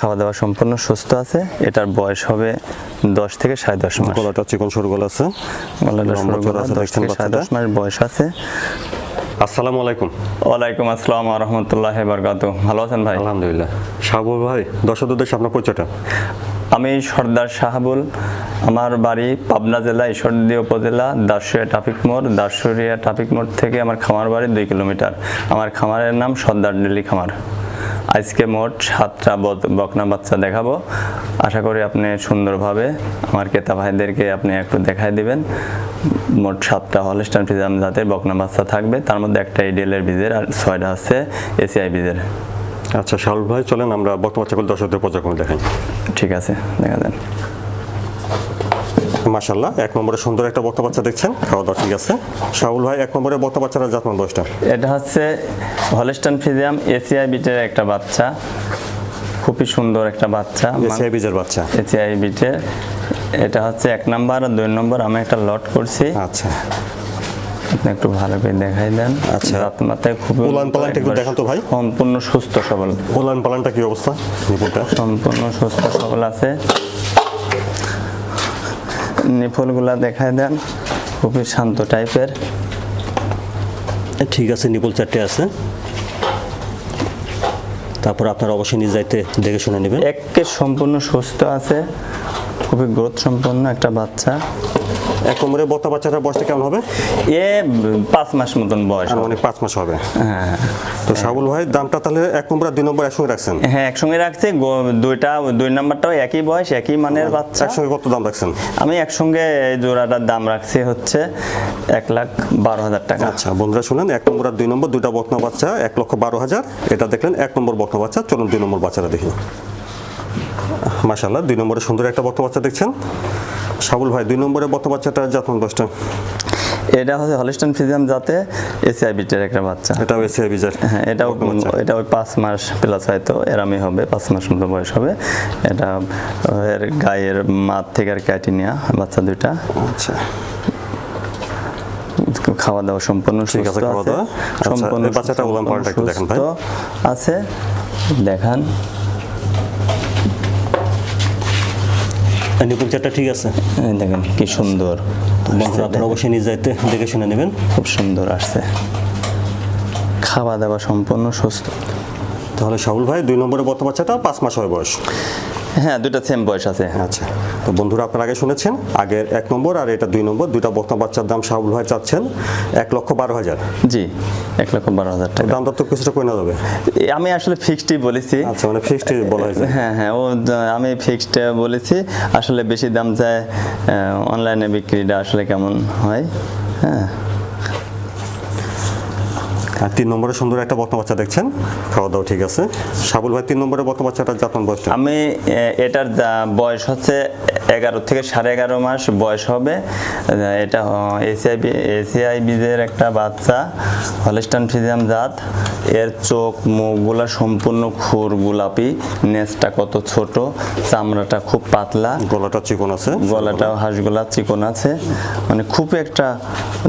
খাওয়া দাওয়া সম্পূর্ণ সুস্থ আছে। এটার বয়স হবে দশ থেকে সাড়ে দশ মাস। গলাটা চিকন সরু গলা আছে? গলাটা দশ থেকে সাড়ে দশ মাস বয়স আছে। আসসালামু আলাইকুম। ওয়ালাইকুম আসসালাম রহমতুল্লাহ বরকাত ভালো আছেন ভাই? আলহামদুলিল্লাহ। শাহবুল ভাই দর্শক উদ্দেশ্যে আপনার পরিচয়টা? আমি সর্দার শাহাবুল। আমার বাড়ি পাবনা জেলা ঈশ্বরদী উপজেলা দাসুরিয়া ট্রাফিক মোড়। দাসুরিয়া ট্রাফিক মোড় থেকে আমার খামার বাড়ি দুই কিলোমিটার। আমার খামারের নাম সর্দার ডেলি খামার। আজকে মোট সাতটা বকনা বাচ্চা দেখাবো। আশা করি আপনি সুন্দরভাবে আমার কেতা ভাইদেরকে আপনি একটু দেখাই দিবেন। মোট সাতটা হলস্টান ফিজাম জাতের বকনা বাচ্চা থাকবে। তার মধ্যে একটা এডিএলের বীজের আর ছয়টা আছে এসিআই বীজের। আচ্ছা শাহবুল ভাই চলেন আমরা বকনা বাচ্চাগুলো দর্শকদের পর্যায়ক্রমে দেখাই। ঠিক আছে দেখা দেন মাশাল্লাহ এক নম্বরে সুন্দর একটা বক্তা বাচ্চা দেখছেন। খাওয়া দাওয়া ঠিক আছে। শাহুল ভাই এক নম্বরে বক্তা বাচ্চারা জাতমান বয়সটা? এটা হচ্ছে হলস্টান ফিজিয়াম এসিআই বিটের একটা বাচ্চা। খুবই সুন্দর একটা বাচ্চা। এসিআই বীজের বাচ্চা? এসিআই বিটের। এটা হচ্ছে এক নাম্বার আর দুই নম্বর আমি একটা লট করছি। আচ্ছা। আপনি একটু ভালো করে দেখাই দেন। আচ্ছা। রাত মাথায় খুবই উলান পালানটা একটু দেখান তো ভাই। সম্পূর্ণ সুস্থ সবল। ওলান পালানটা কি অবস্থা? সম্পূর্ণ সুস্থ সবল আছে। নিফলগুলা দেখায় দেন। খুবই শান্ত টাইপের। ঠিক আছে নিপুল চারটে আছে। তারপর আপনারা অবশ্যই নিজ যাইতে দেখে শুনে নেবেন। একে সম্পূর্ণ সুস্থ আছে খুবই গ্রোথ সম্পন্ন একটা বাচ্চা। এক নম্বরে বক্তা বাচ্চাটার বয়সটা কেমন হবে? এ পাঁচ মাস মতন বয়স। মানে পাঁচ মাস হবে। হ্যাঁ। তো শাহুল ভাই দামটা তাহলে এক নম্বর আর দুই নম্বর একসঙ্গে রাখছেন? হ্যাঁ একসঙ্গে রাখছি। দুইটা দুই নাম্বারটাও একই বয়স একই মানের বাচ্চা। একসঙ্গে কত দাম রাখছেন? আমি একসঙ্গে এই জোড়াটার দাম রাখছি হচ্ছে এক লাখ বারো হাজার টাকা। আচ্ছা বন্ধুরা শুনেন এক নম্বর আর দুই নম্বর দুইটা বকনা বাচ্চা এক লক্ষ বারো হাজার। এটা দেখলেন এক নম্বর বকনা বাচ্চা চলুন দুই নম্বর বাচ্চাটা দেখি। মাশাল্লাহ দুই নম্বরে সুন্দর একটা বকনা বাচ্চা দেখছেন। সাবুল ভাই দুই নম্বরে বকনা বাচ্চাটা যত্ন দশটা? এটা হচ্ছে হলিস্টন ফিজিয়াম যাতে এসিআই বিটের একটা বাচ্চা। এটা হয়েছে বিজার হ্যাঁ এটাও এটা ওই পাঁচ মাস প্লাস হয়তো এরামই হবে পাঁচ মাস মতো বয়স হবে। এটা এর গায়ের মাঠ থেকে আর কেটে নেওয়া বাচ্চা দুইটা। আচ্ছা। খাওয়া দাওয়া সম্পূর্ণ ঠিক আছে, খাওয়া দাওয়া। আচ্ছা, সম্পূর্ণ বাচ্চাটা সম্পূর্ণ পালানটা একটু দেখেন ভাই। আছে। দেখান। নিপুল চারটা ঠিক আছে। দেখেন কি সুন্দর। বন্ধুরা আপনারা অবশ্যই নিজ যাইতে দেখে শুনে নেবেন। খুব সুন্দর আসছে। খাওয়া দাওয়া সম্পূর্ণ সুস্থ। তাহলে শাহুল ভাই দুই নম্বরে বর্তমান বাচ্চাটা পাঁচ মাস হয় বয়স। হ্যাঁ দুটা সেম বয়স আছে। আচ্ছা তো বন্ধুরা আপনারা আগে শুনেছেন আগের এক নম্বর আর এটা দুই নম্বর দুইটা বকনা বাচ্চার দাম শাহুল ভাই চাচ্ছেন এক লক্ষ বারো হাজার। জি এক লক্ষ বারো হাজার টাকা। দাম তো কিছুটা নেওয়া যাবে? আমি আসলে ফিক্সডই বলেছি। আচ্ছা মানে ফিক্সডই বলা হয়েছে। হ্যাঁ হ্যাঁ ও আমি ফিক্সড বলেছি। আসলে বেশি দাম যায় অনলাইনে বিক্রিটা আসলে কেমন হয়? হ্যাঁ। আর তিন নম্বরে সুন্দর একটা বর্তমান বাচ্চা দেখছেন? খাওয়া দাওয়া ঠিক আছে। সাবুল ভাই, তিন নম্বরে বর্তমান বাচ্চাটার যত্ন বয়স আমি এটার বয়স হচ্ছে এগারো থেকে সাড়ে এগারো মাস বয়স হবে। এটা এসিআই এসিআই বীজের একটা বাচ্চা হলিস্টান ফিজিয়াম জাত। এর চোখ মুখগুলা সম্পূর্ণ খুর গোলাপি নেজটা কত ছোট চামড়াটা খুব পাতলা। গলাটা চিকন আছে। গলাটাও হাঁসগুলা চিকন আছে। মানে খুব একটা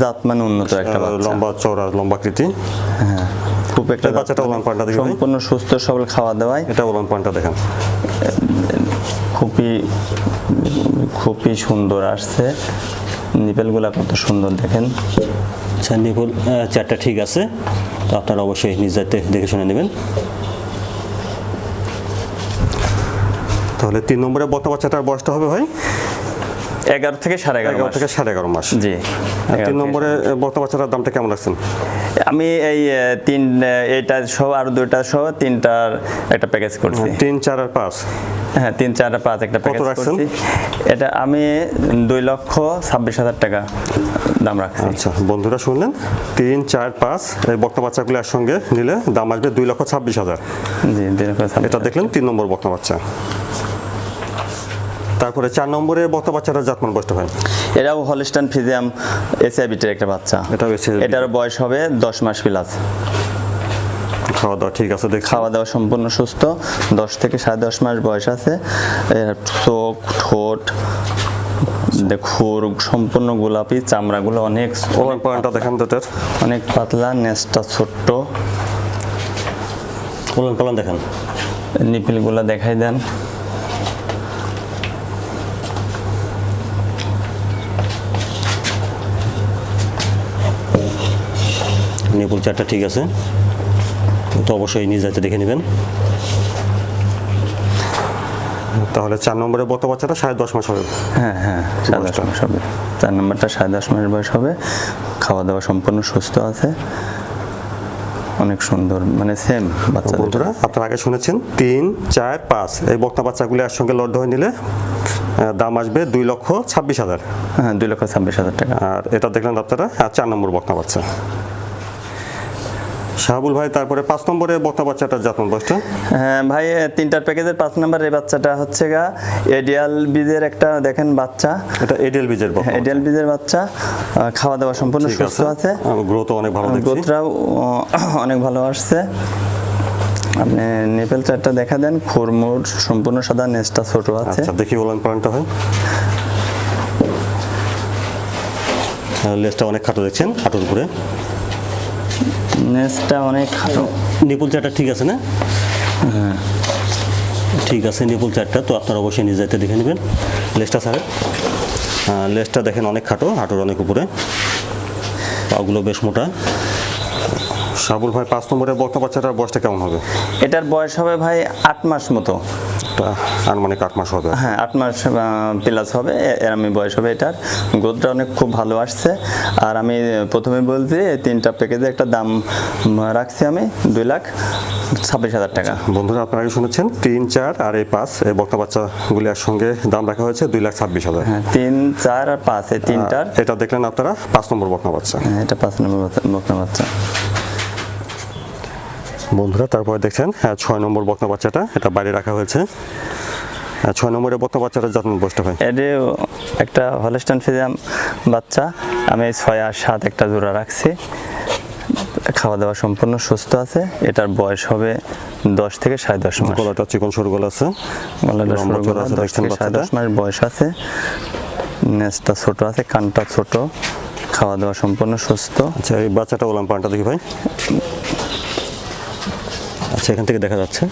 জাত মানে উন্নত একটা লম্বা চওড়া লম্বাকৃতি হ্যাঁ খুব একটা বাচ্চাটা পাল্টা দিবে ভাই? সম্পূর্ণ সুস্থ সবল খাওয়া দাওয়ায়। এটা ওলান পয়েন্টটা দেখেন। খুবই খুবই সুন্দর আসছে। নিপেলগুলা কত সুন্দর দেখেন। আচ্ছা নিপুল চারটা ঠিক আছে। তো আপনারা অবশ্যই নিজ যাইতে দেখে শুনে নেবেন। তাহলে তিন নম্বরে বকনা বাচ্চাটার বয়সটা হবে ভাই? এগারো থেকে সাড়ে এগারো থেকে সাড়ে এগারো মাস। জি তিন নম্বরে বকনা বাচ্চাটার দামটা কেমন রাখছেন? আমি এই তিন এ, এইটা সহ আর দুইটা সহ তিনটার একটা প্যাকেজ করছি। তিন চার আর পাঁচ। হ্যাঁ তিন চার পাঁচ একটা প্যাকেজ? করছি। এটা আমি দুই লক্ষ ছাব্বিশ হাজার টাকা দাম রাখছি। আচ্ছা বন্ধুরা শুনলেন? তিন চার পাঁচ এই বকনা বাচ্চাগুলো একসঙ্গে নিলে দাম আসবে দুই লক্ষ ছাব্বিশ হাজার। জি দুই লক্ষ এটা দেখলেন তিন নম্বর বকনা বাচ্চা। তারপরে চার নম্বরে বকনা বাচ্চাটা জাতমান বয়সটা হয়। এটাও হলিস্টান ফিজিয়াম এসআইবিটির একটা বাচ্চা। এটাও SIBT এটার বয়স হবে দশ মাস প্লাস। খাওয়া দাওয়া ঠিক আছে দেখ খাওয়া দাওয়া সম্পূর্ণ সুস্থ। দশ থেকে সাড়ে দশ মাস বয়স আছে। চোখ ঠোঁট খুর সম্পূর্ণ গোলাপি চামড়াগুলো অনেক পয়েন্টটা দেখান দুটার অনেক পাতলা নেসটা ছোট্ট। ওলান পালান দেখান। নিপিলগুলো দেখাই দেন। নিপুল চারটা ঠিক আছে। তো অবশ্যই নিজ দায়িত্বে দেখে নেবেন। তাহলে চার নম্বরে বত বাচ্চাটা সাড়ে দশ মাস হবে। হ্যাঁ হ্যাঁ সাড়ে দশ মাস হবে। চার নম্বরটা সাড়ে দশ মাস বয়স হবে। খাওয়া দাওয়া সম্পূর্ণ সুস্থ আছে। অনেক সুন্দর মানে সেম বাচ্চা। বন্ধুরা আপনারা আগে শুনেছেন তিন চার পাঁচ। এই বক্তা বাচ্চাগুলি একসঙ্গে লড হয়ে নিলে দাম আসবে দুই লক্ষ ছাব্বিশ হাজার। হ্যাঁ দুই লক্ষ ছাব্বিশ হাজার টাকা। আর এটা দেখলেন আপনারা আর চার নম্বর বক্তা বাচ্চা। শাহাবুল ভাই তারপরে পাঁচ নম্বরে বক্তা বাচ্চাটার যত্ন বয়সটা? হ্যাঁ ভাই তিনটার প্যাকেজের পাঁচ নাম্বার এই বাচ্চাটা হচ্ছে গা এডিয়াল বীজের একটা দেখেন বাচ্চা। এটা এডিয়াল বীজের বক্তা এডিয়াল বীজের বাচ্চা খাওয়া দাওয়া সম্পূর্ণ সুস্থ আছে। গ্রোথ অনেক ভালো দেখছি। গোত্রাও অনেক ভালো আসছে। আপনি নেপেল চারটা দেখা দেন খুরমুর সম্পূর্ণ সাদা নেসটা ছোট আছে। আচ্ছা দেখি ওলান পয়েন্টটা হয়। লেজটা অনেক খাটো দেখছেন খাটোর উপরে। নেসটা অনেক খাটো। নিপুল চারটা ঠিক আছে না? হ্যাঁ। ঠিক আছে নিপুল চারটা তো আপনারা অবশ্যই নিজ দায়িত্বে দেখে নেবেন। লেসটা স্যার লেজটা দেখেন অনেক খাটো হাঁটুর অনেক উপরে। পাগুলো বেশ মোটা। সাবুল ভাই পাঁচ নম্বরের বক্তা বাচ্চাটার বয়সটা কেমন হবে? এটার বয়স হবে ভাই আট মাস মতো। একটা আনুমানিক আট মাস হবে। হ্যাঁ আট মাস প্লাস হবে এর আমি বয়স হবে এটার। গোদটা অনেক খুব ভালো আসছে। আর আমি প্রথমে বলছি তিনটা প্যাকেজে একটা দাম রাখছি আমি দুই লাখ ছাব্বিশ হাজার টাকা। বন্ধুরা আপনারা শুনেছেন? তিন চার আর এই পাঁচ এই বক্তা বাচ্চাগুলি একসঙ্গে দাম রাখা হয়েছে দুই লাখ ছাব্বিশ হাজার। হ্যাঁ তিন চার আর পাঁচ এই তিনটার। এটা দেখলেন আপনারা? পাঁচ নম্বর বকনা বাচ্চা। হ্যাঁ, এটা পাঁচ নম্বর বকনা বাচ্চা। বন্ধুরা তারপরে দেখছেন হ্যাঁ ছয় নম্বর বকনা বাচ্চাটা এটা বাইরে রাখা হয়েছে। হ্যাঁ, ছয় নম্বরের বকনা বাচ্চাটার যত্ন বসতে হয় এটি একটা হলস্টান ফিজিয়াম বাচ্চা। আমি ছয় আর সাত একটা জোড়া রাখছি। খাওয়া দাওয়া সম্পূর্ণ সুস্থ আছে। এটার বয়স হবে দশ থেকে সাড়ে দশ মাস। গলাটা চিকন সরু গলা আছে। গলাটা সরু গলা, আছে দশ সাড়ে দশ মাস বয়স আছে। নেজটা ছোট আছে কানটা ছোট। খাওয়া দাওয়া সম্পূর্ণ সুস্থ। আচ্ছা এই বাচ্চাটা ওলাম পানটা দেখি ভাই। আচ্ছা এখান থেকে দেখা যাচ্ছে।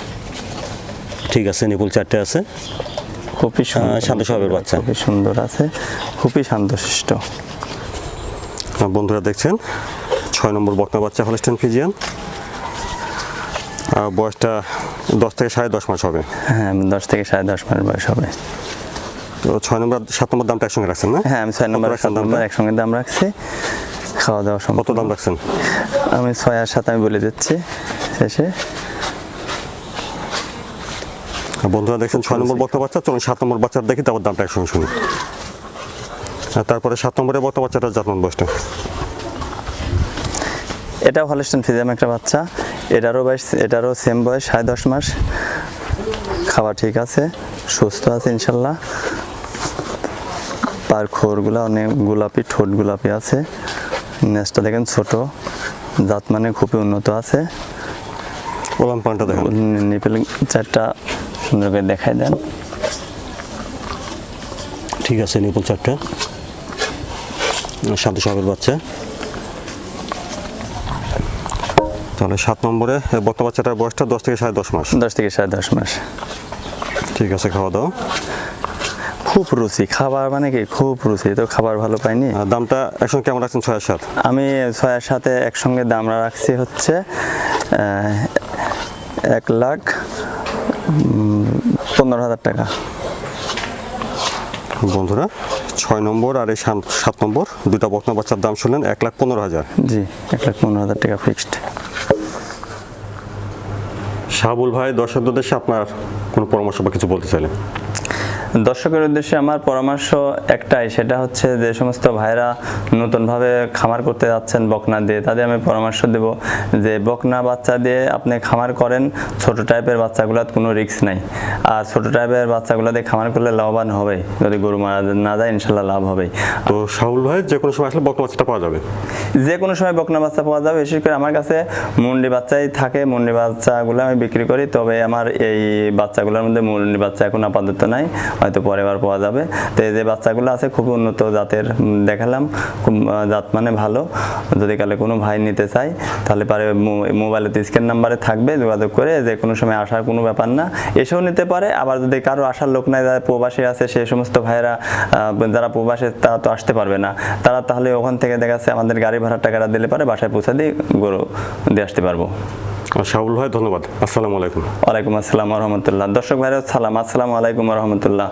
ঠিক আছে নিপুল চারটে আছে। খুবই শান্ত স্বভাবের বাচ্চা। খুবই সুন্দর আছে খুবই শান্তশিষ্ট। বন্ধুরা দেখছেন ছয় নম্বর বকনা বাচ্চা হলস্টেন ফিজিয়ান আর বয়সটা দশ থেকে সাড়ে দশ মাস হবে। হ্যাঁ দশ থেকে সাড়ে দশ মাস বয়স হবে। তো ছয় নম্বর সাত নম্বর দামটা একসঙ্গে রাখছেন না? হ্যাঁ আমি ছয় নম্বর সাত নম্বর একসঙ্গে দাম রাখছি। খাওয়া দাওয়া সম্ভব কত দাম রাখছেন? আমি ছয় আর সাত আমি বলে দিচ্ছি শেষে। বন্ধুরা দেখছেন ছয় নম্বর বক্তা বাচ্চা চলুন সাত নম্বর বাচ্চার দেখি তারপর দামটা একসঙ্গে শুনি। আর তারপরে সাত নম্বরের বক্তা বাচ্চাটার যত্ন বয়সটা। এটাও হলস্টেন ফিজিয়াম একটা বাচ্চা। এটারও বয়স এটারও সেম বয়স সাড়ে দশ মাস। খাওয়া ঠিক আছে সুস্থ আছে ইনশাল্লাহ। পার খোরগুলো অনেক গোলাপি ঠোঁট গোলাপি আছে। নেসটা দেখেন ছোট জাত মানে খুবই উন্নত আছে। ওলাম পানটা দেখেন। নিপেল চারটা সুন্দর করে দেখাই দেন। ঠিক আছে নিপুল চারটা শান্ত স্বভাবের বাচ্চা। তাহলে সাত নম্বরে বক্তা বাচ্চাটার বয়সটা দশ থেকে সাড়ে দশ মাস। দশ থেকে সাড়ে দশ মাস। ঠিক আছে খাওয়া দাওয়া খুব রুচি খাবার মানে কি? খুব রুচি তো খাবার ভালো পাইনি। দামটা একসঙ্গে কেমন রাখছেন ছয় সাত? আমি ছয়ের সাথে একসঙ্গে দাম রাখছি হচ্ছে এক লাখ পনেরো হাজার টাকা। বন্ধুরা ছয় নম্বর আর এই সাত- নম্বর দুটা বক্তা বাচ্চার দাম শুনলেন এক লাখ পনেরো হাজার। জি এক লাখ পনেরো হাজার টাকা ফিক্সড শাহাবুল ভাই দর্শকদের আপনার কোনো পরামর্শ বা কিছু বলতে চাইলেন? দর্শকের উদ্দেশ্যে আমার পরামর্শ একটাই সেটা হচ্ছে যে সমস্ত ভাইরা নতুনভাবে খামার করতে যাচ্ছেন বকনা দিয়ে তাদের আমি পরামর্শ দেব যে বকনা বাচ্চা দিয়ে আপনি খামার করেন ছোট টাইপের বাচ্চাগুলোর কোনো রিস্ক নাই। আর ছোট টাইপের বাচ্চাগুলো দিয়ে খামার করলে লাভবান হবে যদি গরু মারা না যায় ইনশাল্লাহ লাভ হবে তো শাহুল ভাই যে কোনো সময় আসলে বক্তা বাচ্চাটা পাওয়া যাবে? যে কোনো সময় বকনা বাচ্চা পাওয়া যাবে বিশেষ করে আমার কাছে মুন্ডি বাচ্চাই থাকে মুন্ডি বাচ্চাগুলো আমি বিক্রি করি তবে আমার এই বাচ্চাগুলোর মধ্যে মুন্ডি বাচ্চা এখন আপাতত নাই। হয়তো পরে আবার পাওয়া যাবে। তো এই যে বাচ্চাগুলো আছে খুব উন্নত জাতের দেখালাম। খুব জাত মানে ভালো। যদি কালে কোনো ভাই নিতে চায়, তাহলে পারে মোবাইলে তো স্ক্যান নাম্বারে থাকবে, যোগাযোগ করে যে কোনো সময় আসার কোনো ব্যাপার না। এসেও নিতে পারে, আবার যদি কারও আসার লোক নাই, যারা প্রবাসী আছে সেই সমস্ত ভাইয়েরা যারা প্রবাসে, তারা তো আসতে পারবে না। তারা তাহলে ওখান থেকে দেখা যাচ্ছে, আমাদের গাড়ি ভাড়ার টাকাটা দিলে পারে, বাসায় পৌঁছে দিয়ে গরু দিয়ে আসতে পারব। শাহুল ভাই ধন্যবাদ। আসসালামু আলাইকুম। ওয়ালাইকুম আসসালাম রহমতুল্লাহ। দর্শক ভাইরা সালাম। আসসালামু আলাইকুম রহমতুল্লাহ।